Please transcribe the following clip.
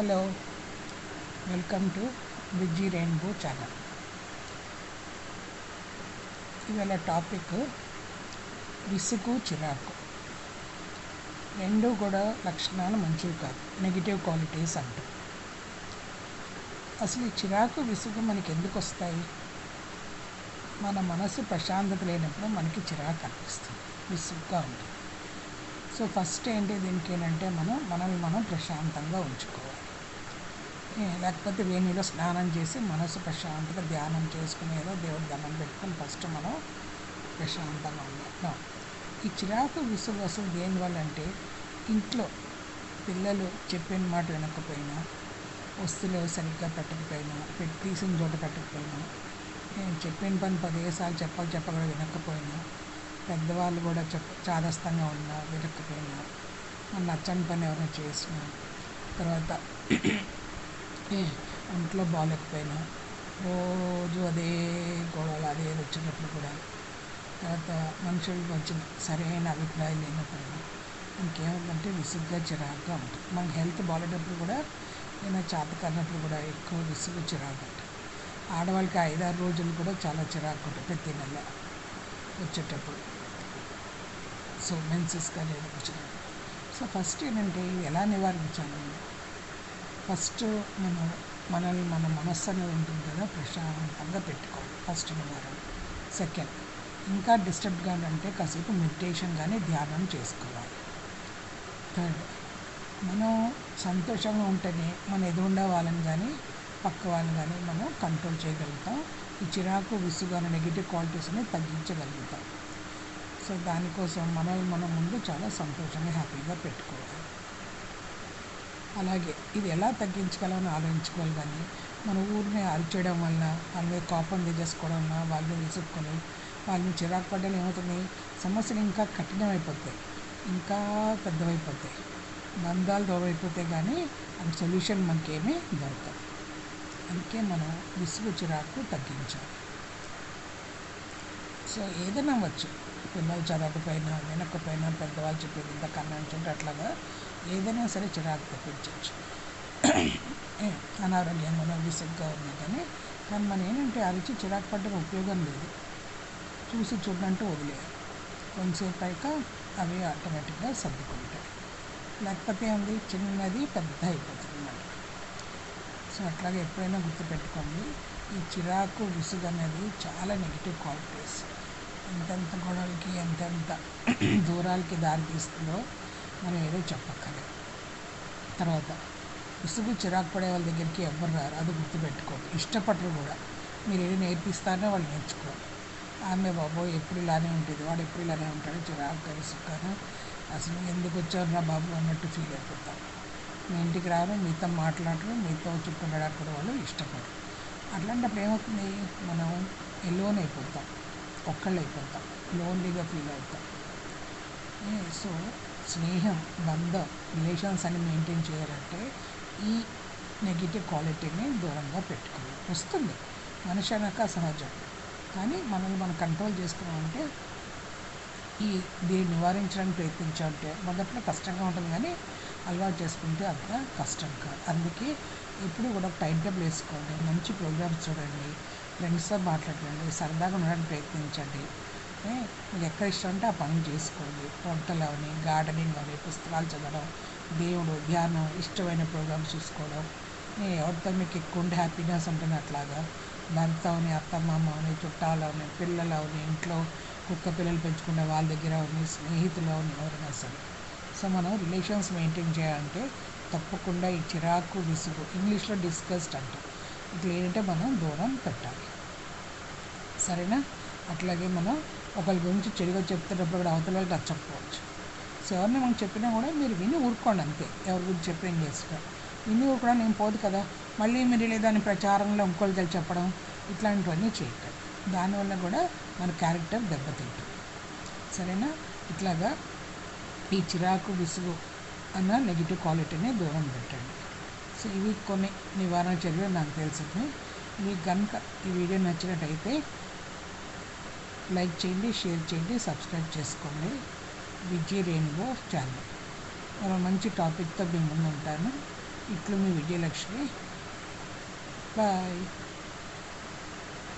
Hello welcome to Viji rainbow channel. ఇవాళ topic విసుగు చిరాకు. రెండు కూడా లక్షణాలు మంచివి కాదు నెగిటివ్ క్వాలిటీస్ అంటూ. అసలు ఈ చిరాకు విసుగు మనకి ఎందుకు వస్తాయి? మన మనసు ప్రశాంతత లేనప్పుడు మనకి చిరాకు అనిపిస్తుంది విసుగ్గా ఉంటుంది. సో ఫస్ట్ ఏంటి దీనికి ఏంటంటే మనం మనల్ని మనం ప్రశాంతంగా ఉంచుకోవాలి. లేకపోతే వేణిలో స్నానం చేసి మనసు ప్రశాంతంగా ధ్యానం చేసుకునేదో దేవుడి దండం పెట్టుకొని ఫస్ట్ మనం ప్రశాంతంగా ఉండాలి. ఈ చిరాకు విసుగు అసలు దేనివల్ల అంటే ఇంట్లో పిల్లలు చెప్పిన మాట వినకపోయినా వస్తువులు సరిగ్గా పెట్టకపోయినా పెట్టి తీసిన చోట పెట్టకపోయినా నేను చెప్పిన పని పదిహేసార్లు చెప్పక చెప్పగా వినకపోయినా పెద్దవాళ్ళు కూడా చెప్ప చాదస్తంగా ఉన్నా వినకపోయినా నచ్చని పని ఎవరైనా చేసినా తర్వాత ఏ, ఒంట్లో బాగాలేకపోయినా. రోజు అదే గొడవలు అదే వచ్చినప్పుడు కూడా తర్వాత మనుషులు మధ్య సరైన అభిప్రాయం లేనప్పుడు ఇంకేముందంటే విసుగ్గా చిరాకుగా ఉంటుంది మనకి హెల్త్ బాగాలేటప్పుడు కూడా ఏమైనా చేత కానప్పుడు కూడా ఎక్కువ విసుగు చిరాకు ఉంటుంది ఆడవాళ్ళకి ఐదారు రోజులు కూడా చాలా చిరాకు ఉంటుంది ప్రతి నెల వచ్చేటప్పుడు. సో మెన్సెస్ కానీ వచ్చినప్పుడు. సో ఫస్ట్ ఏంటంటే ఎలా నివారించాలి? ఫస్ట్ మనం మనల్ని మన మనస్సు అనేది ఉంటుంది కదా ప్రశాంతంగా పెట్టుకోవాలి. ఫస్ట్ నివారణ సెకండ్ ఇంకా డిస్టర్బ్గా అంటే కాసేపు మెడిటేషన్ కానీ ధ్యానం చేసుకోవాలి. థర్డ్ మనం సంతోషంగా ఉంటేనే మన ఎదురుండే వాళ్ళని కానీ పక్క వాళ్ళని కానీ మనం కంట్రోల్ చేయగలుగుతాం. ఈ చిరాకు విసుగు అనే నెగిటివ్ క్వాలిటీస్ని తగ్గించగలుగుతాం. సో దానికోసం మనల్ని మనం ముందు చాలా సంతోషంగా హ్యాపీగా పెట్టుకోవాలి. అలాగే ఇది ఎలా తగ్గించగలమని ఆలోచించుకోవాలి కానీ మన ఊరిని అరిచేయడం వలన వాళ్ళ మీద కోపం తెచ్చేసుకోవడం వలన వాళ్ళని విసుక్కొని వాళ్ళని చిరాకు పడ్డం ఏమవుతుంది? సమస్యలు ఇంకా కఠినమైపోతాయి. ఇంకా పెద్దవైపోతాయి. బంధాలు దూరమైపోతాయి కానీ అది సొల్యూషన్ మనకేమీ దొరకదు. అందుకే మనం విసుగు చిరాకు తగ్గించాలి. సో ఏదైనా వచ్చు పిల్లలు చదవకపోయినా వినకపోయినా పెద్దవాళ్ళు చెప్పేది ఇంత కన్నంటుంటే అట్లాగా ఏదైనా సరే చిరాకు తెప్పించవచ్చు. అనారోగ్యంగా విసుగ్గా ఉన్నా కానీ కానీ మనం ఏంటంటే అరిచి చిరాకు పడ్డం ఉపయోగం లేదు. చూసి చూడంటే వదిలేయాలి. కొంతసేపు అయ్యాక అవి ఆటోమేటిక్గా సర్దుకుంటాయి. లేకపోతే ఉంది చిన్నది పెద్ద అయిపోతుంది అన్నమాట. సో అట్లాగే ఎప్పుడైనా గుర్తుపెట్టుకోండి ఈ చిరాకు విసుగు అనేది చాలా నెగిటివ్ క్వాలిటీస్. ఎంతెంత గొడవలకి ఎంతెంత దూరాలకి దారి తీస్తుందో మనం ఏదో చెప్పక్కర్లేదు. తర్వాత విసుగు చిరాకు పడే వాళ్ళ దగ్గరికి ఎవ్వరు రారు. అది గుర్తుపెట్టుకోండి. ఇష్టపడరు కూడా. మీరు ఏది నేర్పిస్తారో వాళ్ళు నేర్చుకోరు. ఆమె బాబు ఎప్పుడు ఇలానే ఉంటుంది వాడు ఎప్పుడు ఇలానే ఉంటాడు? చిరాకు విసుగ్గాను అసలు ఎందుకు వచ్చారు నా బాబు? అన్నట్టు ఫీల్ అయిపోతాం. మీ ఇంటికి రారు మీతో మాట్లాడరు మీతో చుట్టూ కూడా వాళ్ళు ఇష్టపడరు. అట్లాంటప్పుడు ఏమవుతుంది? మనం ఎలోన్ అయిపోతాం. ఒక్కళ్ళు అయిపోతాం లోన్లీగా ఫీల్ అవుతాం సో స్నేహం బంధం రిలేషన్స్ అని మెయింటైన్ చేయాలంటే ఈ నెగిటివ్ క్వాలిటీని దూరంగా పెట్టుకోవాలి. వస్తుంది. మనిషి అనక సహజం. కానీ మనల్ని మనం కంట్రోల్ చేసుకున్నామంటే ఈ దీన్ని నివారించడానికి ప్రయత్నించాలంటే మొదట్లో కష్టంగా ఉంటుంది కానీ అలవాటు చేసుకుంటే అంత కష్టం కాదు. అందుకే ఇప్పుడు కూడా టైం టేబుల్ వేసుకోండి. మంచి ప్రోగ్రామ్స్ చూడండి. ఫ్రెండ్స్తో మాట్లాడండి సరదాగా ఉండడానికి ప్రయత్నించండి. మీకు ఎక్కడ ఇష్టం అంటే ఆ పనులు చేసుకోండి. వంటలు అవని గార్డెనింగ్ అని పుస్తకాలు చదవడం దేవుడు ధ్యానం ఇష్టమైన ప్రోగ్రామ్స్ చూసుకోవడం. ఎవరితో మీకు ఎక్కువ ఉండే హ్యాపీనెస్ ఉంటుంది అట్లాగా? భర్త అవని అత్తమామ అవని చుట్టాలు అవని పిల్లలు అవని ఇంట్లో కుక్క పిల్లలు పెంచుకునే వాళ్ళ దగ్గర అవని స్నేహితులు అవని ఎవరైనా సరే. సో మనం రిలేషన్స్ మెయింటైన్ చేయాలంటే తప్పకుండా ఈ చిరాకు విసుగు ఇంగ్లీష్లో డిస్కస్డ్ అంటాం. ఇట్లా ఏంటంటే మనం దూరం పెట్టాలి. సరేనా? అట్లాగే మనం ఒకరి గురించి చెడుగా చెప్తున్నప్పుడు కూడా అవతల వాళ్ళకి నచ్చకపోవచ్చు సో ఎవరిని మనం చెప్పినా కూడా మీరు విని ఊరుకోండి అంతే. ఎవరి గురించి చెప్పి ఏం విని ఊరుకోవడం నేను పోదు కదా. మళ్ళీ మీరు దాని ప్రచారంలో ఇంకోళ్ళకి చెప్పడం ఇట్లాంటివన్నీ చేయటం. దానివల్ల కూడా మన క్యారెక్టర్ దెబ్బతింటుంది. సరేనా? ఇట్లాగా ఈ చిరాకు విసుగు అన్న నెగిటివ్ క్వాలిటీని దూరం పెట్టండి. సో ఇవి కొన్ని నివారణ చర్యలు నాకు తెలిసింది మీకు కనుక ఈ వీడియో నచ్చినట్టయితే లైక్ చేయండి షేర్ చేయండి సబ్స్క్రైబ్ చేసుకోండి. Vijay rainbow channel. మరో మంచి టాపిక్తో మీ ముందు ఉంటాను ఇట్లు మీ విజయలక్ష్మి. బాయ్.